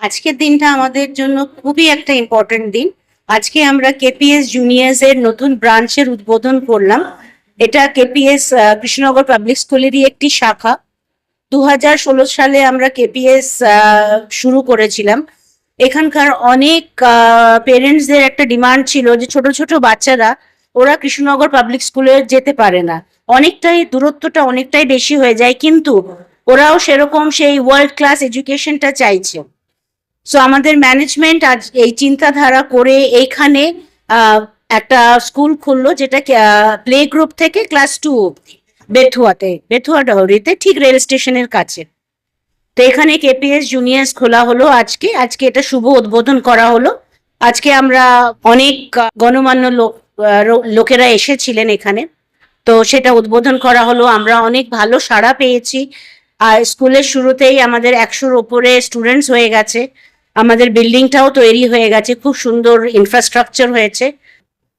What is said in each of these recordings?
আজকের দিনটা আমাদের জন্য খুবই একটা ইম্পর্টেন্ট দিন। আজকে আমরা কেপিএস জুনিয়র্স এর নতুন ব্রাঞ্চের উদ্বোধন করলাম। এটা কেপিএস কৃষ্ণনগর পাবলিক স্কুলেরই একটি শাখা। দু হাজার ষোলো সালে আমরা কেপিএস শুরু করেছিলাম। এখানকার অনেক পেরেন্টসদের একটা ডিমান্ড ছিল যে ছোট ছোট বাচ্চারা ওরা কৃষ্ণনগর পাবলিক স্কুলে যেতে পারে না। অনেকটাই দূরত্বটা অনেকটাই বেশি হয়ে যায়, কিন্তু ওরাও সেরকম সেই ওয়ার্ল্ড ক্লাস এডুকেশনটা চাইছে। সো আমাদের ম্যানেজমেন্ট আজ এই চিন্তাধারা করে এইখানে একটা স্কুল খুললো যেটা প্লে গ্রুপ থেকে ক্লাস টু অব্দি বেথুয়াতে। বেথুয়া ডহরিতে ঠিক রেল স্টেশনের কাছে। তো এখানে কেপিএস জুনিয়র্স খোলা হলো আজকে। আজকে এটা শুভ উদ্বোধন করা হলো। আজকে আমরা অনেক গণমান্য লোক লোকেরা এসেছিলেন এখানে। তো সেটা উদ্বোধন করা হলো। আমরা অনেক ভালো সাড়া পেয়েছি। আর স্কুলের শুরুতেই আমাদের একশোর ওপরে স্টুডেন্টস হয়ে গেছে। আমাদের বিল্ডিংটাও তৈরি হয়ে গেছে, খুব সুন্দর ইনফ্রাস্ট্রাকচার হয়েছে।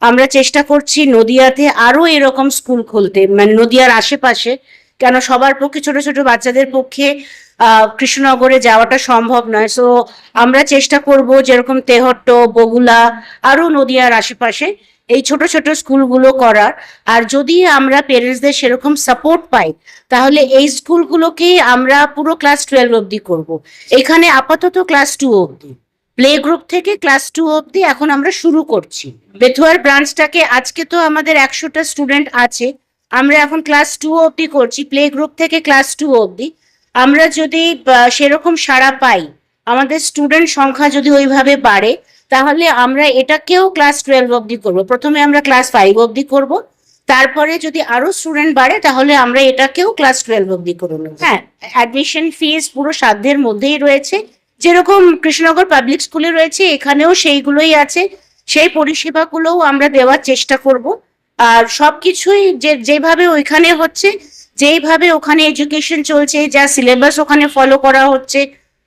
আমরা চেষ্টা করছি নদিয়াতে আরও এরকম স্কুল খুলতে মানে নদিয়ার আশেপাশে, কেন সবার পক্ষে ছোট ছোট বাচ্চাদের পক্ষে কৃষ্ণনগরে যাওয়াটা সম্ভব নয়। সো আমরা চেষ্টা করব যেরকম তেহট্ট, বগুলা আরও নদিয়ার আশেপাশে এই ছোট ছোট স্কুলগুলো করার। আর যদি আমরা পেরেন্টসদের সেরকম সাপোর্ট পাই, তাহলে এই স্কুলগুলোকেই আমরা পুরো ক্লাস টুয়েলভ অবধি করব। এখানে আপাতত ক্লাস টু অবধি। প্লে গ্রুপ থেকে ক্লাস টু অবধি এখন আমরা শুরু করছি। বেথুয়ার ব্রাঞ্চটাকে আজকে তো আমাদের একশোটা স্টুডেন্ট আছে। আমরা এখন ক্লাস টু অবধি করছি প্লে গ্রুপ থেকে ক্লাস টু অবধি। আমরা যদি সেরকম সাড়া পাই, আমাদের স্টুডেন্ট সংখ্যা যদি ওইভাবে বাড়ে তাহলে আমরা এটাকেও ক্লাস টুয়েলভ অবধি করব। প্রথমে আমরা ক্লাস ফাইভ অবধি করব। তারপরে যদি আরও স্টুডেন্ট বাড়ে, তাহলে আমরা এটাকেও ক্লাস টুয়েলভ অবধি করে নেব। হ্যাঁ অ্যাডমিশন ফিস পুরো সাধ্যের মধ্যেই রয়েছে। যেরকম কৃষ্ণনগর পাবলিক স্কুলে রয়েছে, এখানেও সেইগুলোই আছে। সেই পরিষেবাগুলোও আমরা দেওয়ার চেষ্টা করব। আর সবকিছুই যে, যেভাবে ওইখানে হচ্ছে, যেইভাবে ওখানে এডুকেশন চলছে, যা সিলেবাস ওখানে ফলো করা হচ্ছে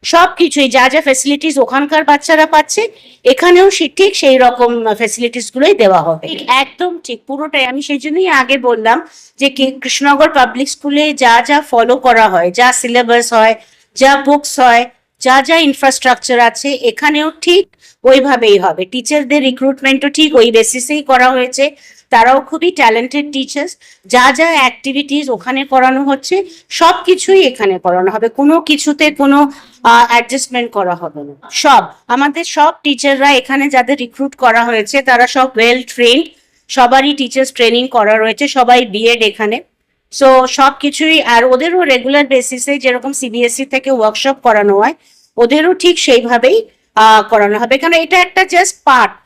সবকিছুই যা যা ফেসিলিটিস ওখানকার বাচ্চারা পাচ্ছে এখানেও সে ঠিক সেই রকম ফেসিলিটিস গুলোই দেওয়া হবে। একদম ঠিক পুরোটাই। আমি সেই জন্যই আগে বললাম যে কৃষ্ণনগর পাবলিক স্কুলে যা যা ফলো করা হয় যা সিলেবাস হয় যা বুকস হয় যা যা ইনফ্রাস্ট্রাকচার আছে এখানেও ঠিক ওইভাবেই হবে। টিচারদের রিক্রুটমেন্টও ঠিক ওই বেসিসেই করা হয়েছে। তারাও খুবই ট্যালেন্টেড টিচার্স যা যা অ্যাক্টিভিটিস ওখানে করানো হচ্ছে সব কিছুই এখানে করানো হবে। কোনো কিছুতে কোনো অ্যাডজাস্টমেন্ট করা হবে না। সব, আমাদের সব টিচাররা এখানে যাদের রিক্রুট করা হয়েছে, তারা সব ওয়েল ট্রেন্ড সবারই টিচার্স ট্রেনিং করা রয়েছে, সবাই বিএড এখানে। সো সব কিছুই আর ওদেরও রেগুলার বেসিসে যেরকম সিবিএসসি থেকে ওয়ার্কশপ করানো হয়, ওদেরও ঠিক সেইভাবেই করানো হবে। কারণ এটা একটা জাস্ট পার্ট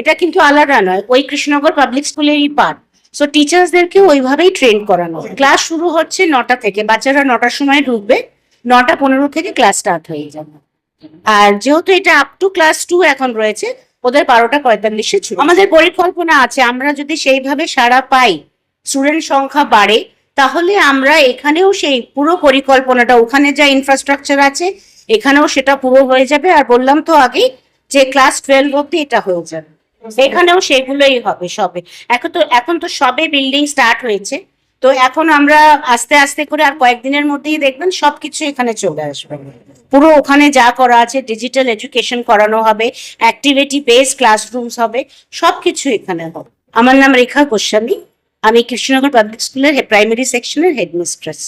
এটা কিন্তু আলাদা নয়। ওই কৃষ্ণনগর পাবলিক স্কুলেরই পার্ট সো টিচার্সদেরকে ওইভাবেই ট্রেন করানো। ক্লাস শুরু হচ্ছে নটা থেকে। বাচ্চারা নটার সময় ঢুকবে। নটা পনেরো থেকে ক্লাস স্টার্ট হয়ে যাবে। আর যেহেতু এটা আপ টু ক্লাস টু এখন রয়েছে, ওদের বারোটা পঁয়তাল্লিশে ছুটি আমাদের পরিকল্পনা আছে, আমরা যদি সেইভাবে সাড়া পাই স্টুডেন্ট সংখ্যা বাড়ে, তাহলে আমরা এখানেও সেই পুরো পরিকল্পনাটা, ওখানে যা ইনফ্রাস্ট্রাকচার আছে, এখানেও সেটা পুরো হয়ে যাবে। আর বললাম তো আগেই যে ক্লাস টুয়েলভ অব্দি এটা হয়ে যাবে। এখানেও সেগুলোই হবে সবে। এখন তো এখন তো সবে বিল্ডিং স্টার্ট হয়েছে। তো এখন আমরা আস্তে আস্তে করে আর কয়েকদিনের মধ্যেই দেখবেন সবকিছু এখানে চলে আসবে। পুরো ওখানে যা করা আছে ডিজিটাল এডুকেশন করানো হবে অ্যাক্টিভিটি বেস ক্লাসরুমস হবে, সবকিছু এখানে হবে। আমার নাম রেখা গোস্বামী। আমি কৃষ্ণনগর পাবলিক স্কুলের প্রাইমারি সেকশনের হেডমিস্ট্রেস